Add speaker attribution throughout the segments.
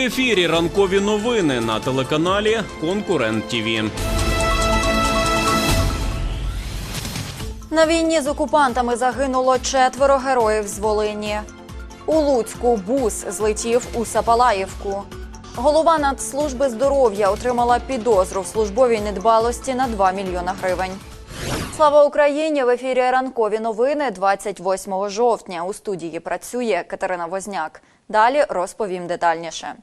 Speaker 1: Ефірі ранкові новини на телеканалі Конкурент ТІВІ.
Speaker 2: На війні з окупантами загинуло четверо героїв з Волині. У Луцьку бус злетів у Сапалаївку. Голова Нацслужби здоров'я отримала підозру в службовій недбалості на 2 мільйона гривень. Слава Україні! В ефірі ранкові новини 28 жовтня. У студії працює Катерина Возняк. Далі розповім детальніше.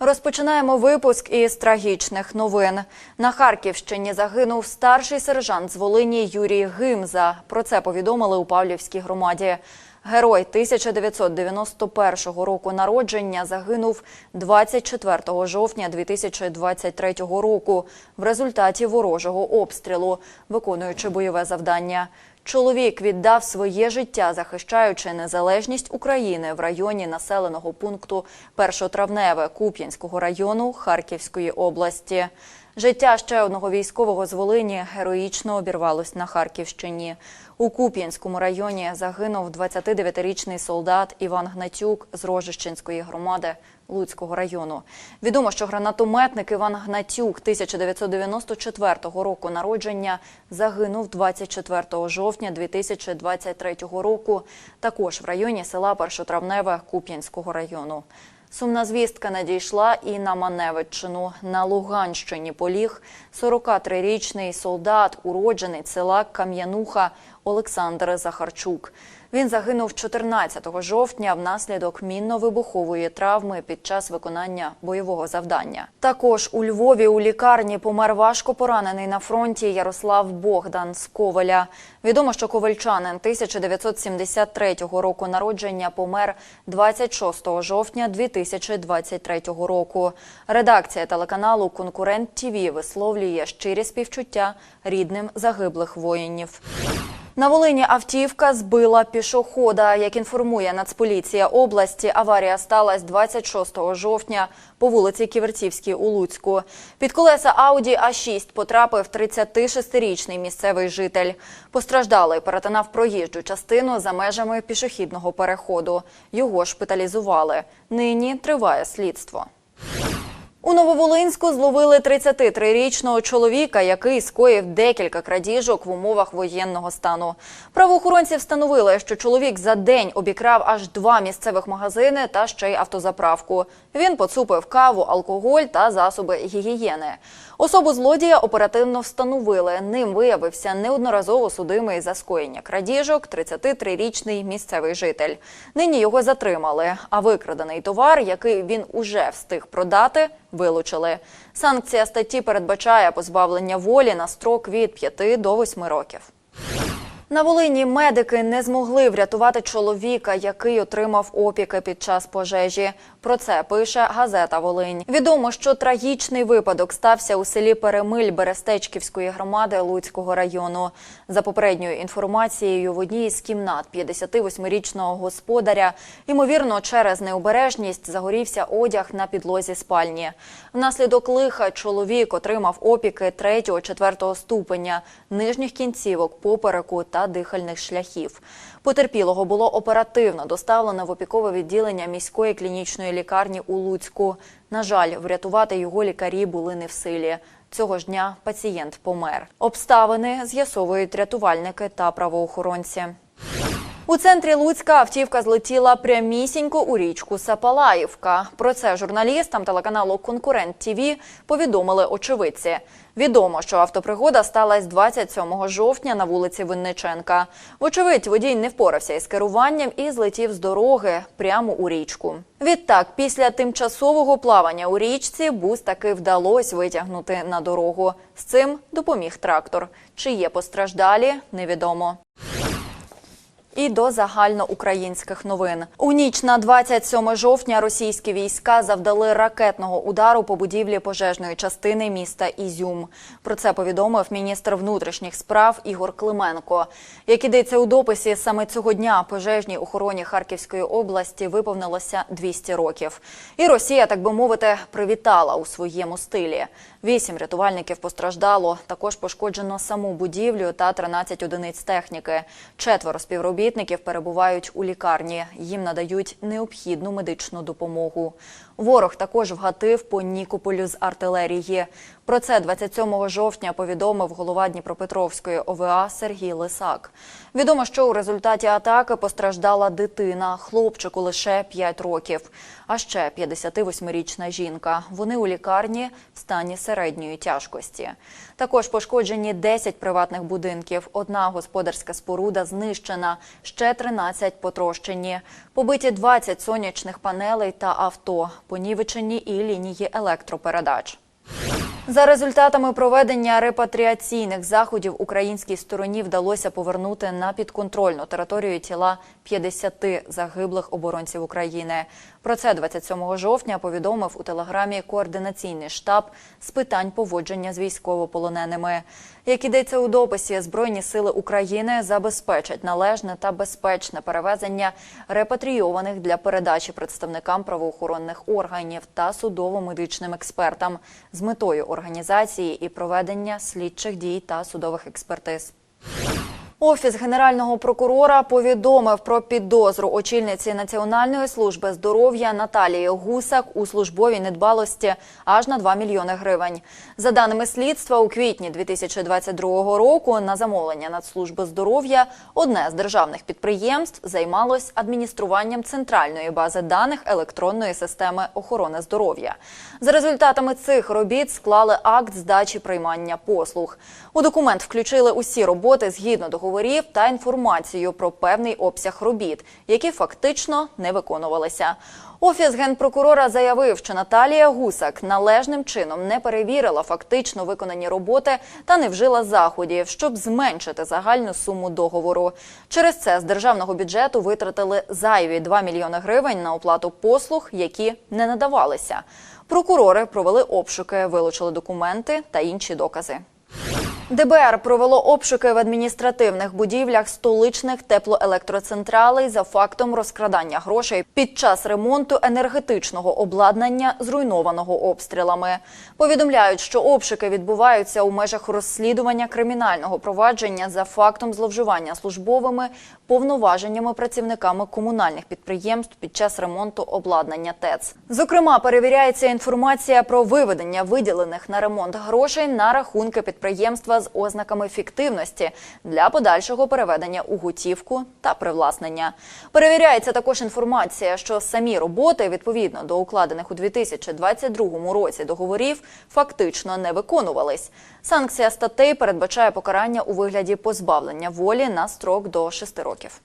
Speaker 2: Розпочинаємо випуск із трагічних новин. На Харківщині загинув старший сержант з Волині Юрій Гимза. Про це повідомили у Павлівській громаді. Герой 1991 року народження загинув 24 жовтня 2023 року в результаті ворожого обстрілу, виконуючи бойове завдання. Чоловік віддав своє життя, захищаючи незалежність України в районі населеного пункту Першотравневе Куп'янського району Харківської області. Життя ще одного військового з Волині героїчно обірвалось на Харківщині. У Куп'янському районі загинув 29-річний солдат Іван Гнатюк з Рожищенської громади Луцького району. Відомо, що гранатометник Іван Гнатюк 1994 року народження загинув 24 жовтня 2023 року, також в районі села Першотравневе Куп'янського району. Сумна звістка надійшла і на Маневиччину. На Луганщині поліг 43-річний солдат, уроджений села Кам'януха Олександр Захарчук. Він загинув 14 жовтня внаслідок мінно-вибухової травми під час виконання бойового завдання. Також у Львові у лікарні помер важко поранений на фронті Ярослав Богдан з Ковеля. Відомо, що ковальчанин 1973 року народження помер 26 жовтня 2023 року. Редакція телеканалу Конкурент ТІВІ висловлює щирі співчуття рідним загиблих воїнів. На Волині автівка збила пішохода. Як інформує Нацполіція області, аварія сталася 26 жовтня по вулиці Ківерцівській у Луцьку. Під колеса Ауді А6 потрапив 36-річний місцевий житель. Постраждалий перетинав проїжджу частину за межами пішохідного переходу. Його шпиталізували. Нині триває слідство. У Нововолинську зловили 33-річного чоловіка, який скоїв декілька крадіжок в умовах воєнного стану. Правоохоронці встановили, що чоловік за день обікрав аж два місцевих магазини та ще й автозаправку. Він поцупив каву, алкоголь та засоби гігієни. Особу злодія оперативно встановили. Ним виявився неодноразово судимий за скоєння крадіжок 33-річний місцевий житель. Нині його затримали, а викрадений товар, який він уже встиг продати, вилучили. Санкція статті передбачає позбавлення волі на строк від 5 до 8 років. На Волині медики не змогли врятувати чоловіка, який отримав опіки під час пожежі. Про це пише газета Волинь. Відомо, що трагічний випадок стався у селі Перемиль Берестечківської громади Луцького району. За попередньою інформацією, в одній з кімнат 58-річного господаря, ймовірно, через необережність загорівся одяг на підлозі спальні. Внаслідок лиха чоловік отримав опіки 3-4 ступеня, нижніх кінцівок, попереку та дихальних шляхів. Потерпілого було оперативно доставлено в опікове відділення міської клінічної лікарні у Луцьку. На жаль, врятувати його лікарі були не в силі. Цього ж дня пацієнт помер. Обставини з'ясовують рятувальники та правоохоронці. У центрі Луцька автівка злетіла прямісінько у річку Сапалаївка. Про це журналістам телеканалу Конкурент ТІВІ повідомили очевидці. Відомо, що автопригода сталася 27 жовтня на вулиці Винниченка. Вочевидь, водій не впорався із керуванням і злетів з дороги прямо у річку. Відтак, після тимчасового плавання у річці бус таки вдалося витягнути на дорогу. З цим допоміг трактор. Чи є постраждалі, невідомо. І до загальноукраїнських новин у ніч на 27 жовтня російські війська завдали ракетного удару по будівлі пожежної частини міста Ізюм. Про це повідомив міністр внутрішніх справ Ігор Клименко. Як ідеться у дописі, саме цього дня пожежній охороні Харківської області виповнилося 200 років. І Росія, так би мовити, привітала у своєму стилі. Вісім рятувальників постраждало. Також пошкоджено саму будівлю та 13 одиниць техніки. Четверо співробітників перебувають у лікарні. Їм надають необхідну медичну допомогу. Ворог також вгатив по Нікополю з артилерії. Про це 27 жовтня повідомив голова Дніпропетровської ОВА Сергій Лисак. Відомо, що у результаті атаки постраждала дитина, хлопчику лише 5 років, а ще 58-річна жінка. Вони у лікарні в стані середньої тяжкості. Також пошкоджені 10 приватних будинків. Одна господарська споруда знищена, ще 13 потрощені. Побиті 20 сонячних панелей та авто, понівечені і лінії електропередач. За результатами проведення репатріаційних заходів українській стороні вдалося повернути на підконтрольну територію тіла 50 загиблих оборонців України. Про це 27 жовтня повідомив у телеграмі координаційний штаб з питань поводження з військовополоненими. Як ідеться у дописі, Збройні сили України забезпечать належне та безпечне перевезення репатрійованих для передачі представникам правоохоронних органів та судово-медичним експертам з метою організації і проведення слідчих дій та судових експертиз. Офіс генерального прокурора повідомив про підозру очільниці Національної служби здоров'я Наталії Гусак у службовій недбалості аж на 2 мільйони гривень. За даними слідства, у квітні 2022 року на замовлення Нацслужби здоров'я одне з державних підприємств займалось адмініструванням центральної бази даних електронної системи охорони здоров'я. За результатами цих робіт склали акт здачі приймання послуг. У документ включили усі роботи згідно договорів та інформацію про певний обсяг робіт, які фактично не виконувалися. Офіс генпрокурора заявив, що Наталія Гусак належним чином не перевірила фактично виконані роботи та не вжила заходів, щоб зменшити загальну суму договору. Через це з державного бюджету витратили зайві 2 мільйони гривень на оплату послуг, які не надавалися. Прокурори провели обшуки, вилучили документи та інші докази. ДБР провело обшуки в адміністративних будівлях столичних теплоелектроцентралей за фактом розкрадання грошей під час ремонту енергетичного обладнання, зруйнованого обстрілами. Повідомляють, що обшуки відбуваються у межах розслідування кримінального провадження за фактом зловживання службовими повноваженнями працівниками комунальних підприємств під час ремонту обладнання ТЕЦ. Зокрема, перевіряється інформація про виведення виділених на ремонт грошей на рахунки підприємства з ознаками фіктивності для подальшого переведення у готівку та привласнення. Перевіряється також інформація, що самі роботи відповідно до укладених у 2022 році договорів фактично не виконувались. Санкція статей передбачає покарання у вигляді позбавлення волі на строк до 6 років.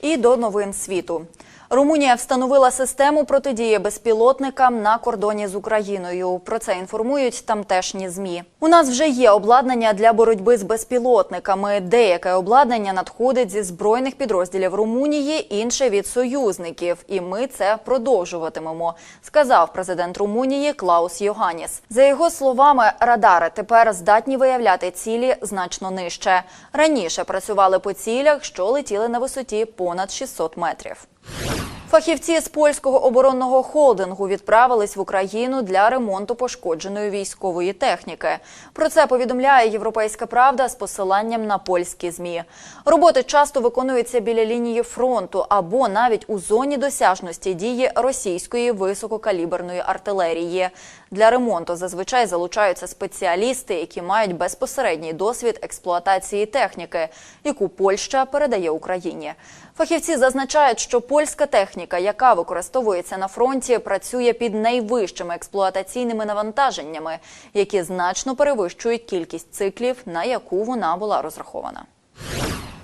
Speaker 2: І до новин світу. Румунія встановила систему протидії безпілотникам на кордоні з Україною. Про це інформують тамтешні змі. У нас вже є обладнання для боротьби з безпілотниками. Деяке обладнання надходить зі збройних підрозділів Румунії, інше від союзників. І ми це продовжуватимемо, сказав президент Румунії Клаус Йоганіс. За його словами, радари тепер здатні виявляти цілі значно нижче. Раніше працювали по цілях, що летіли на висоті понад 600 метрів. Фахівці з польського оборонного холдингу відправились в Україну для ремонту пошкодженої військової техніки. Про це повідомляє Європейська Правда з посиланням на польські змі. Роботи часто виконуються біля лінії фронту або навіть у зоні досяжності дії російської висококаліберної артилерії. Для ремонту зазвичай залучаються спеціалісти, які мають безпосередній досвід експлуатації техніки, яку Польща передає Україні. Фахівці зазначають, що польська техніка, яка використовується на фронті, працює під найвищими експлуатаційними навантаженнями, які значно перевищують кількість циклів, на яку вона була розрахована.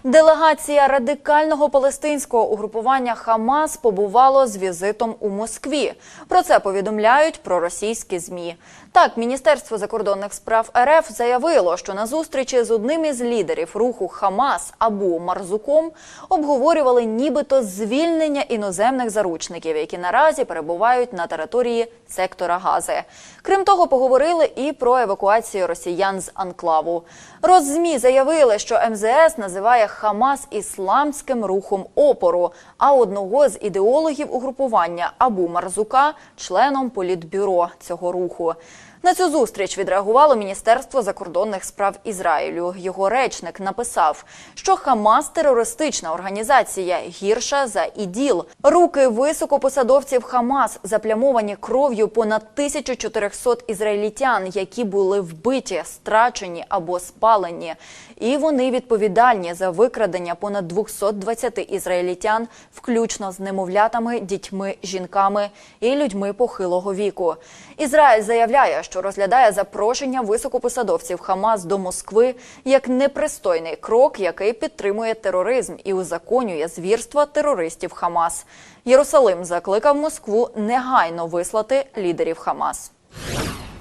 Speaker 2: Делегація радикального палестинського угрупування Хамас побувало з візитом у Москві. Про це повідомляють проросійські змі. Так, Міністерство закордонних справ РФ заявило, що на зустрічі з одним із лідерів руху Хамас Абу Марзуком обговорювали нібито звільнення іноземних заручників, які наразі перебувають на території сектора Гази. Крім того, поговорили і про евакуацію росіян з анклаву. Роззмі заявили, що МЗС називає Хамас ісламським рухом опору, а одного з ідеологів угрупування Абу Марзука членом політбюро цього руху. На цю зустріч відреагувало Міністерство закордонних справ Ізраїлю. Його речник написав, що Хамас терористична організація гірша за іділ. Руки високопосадовців Хамас заплямовані кров'ю понад 1400 ізраїльтян, які були вбиті, страчені або спалені. І вони відповідальні за викрадення понад 220 ізраїльтян, включно з немовлятами, дітьми, жінками і людьми похилого віку. Ізраїль заявляє, що розглядає запрошення високопосадовців Хамас до Москви як непристойний крок, який підтримує тероризм і узаконює звірства терористів Хамас. Єрусалим закликав Москву негайно вислати лідерів Хамас.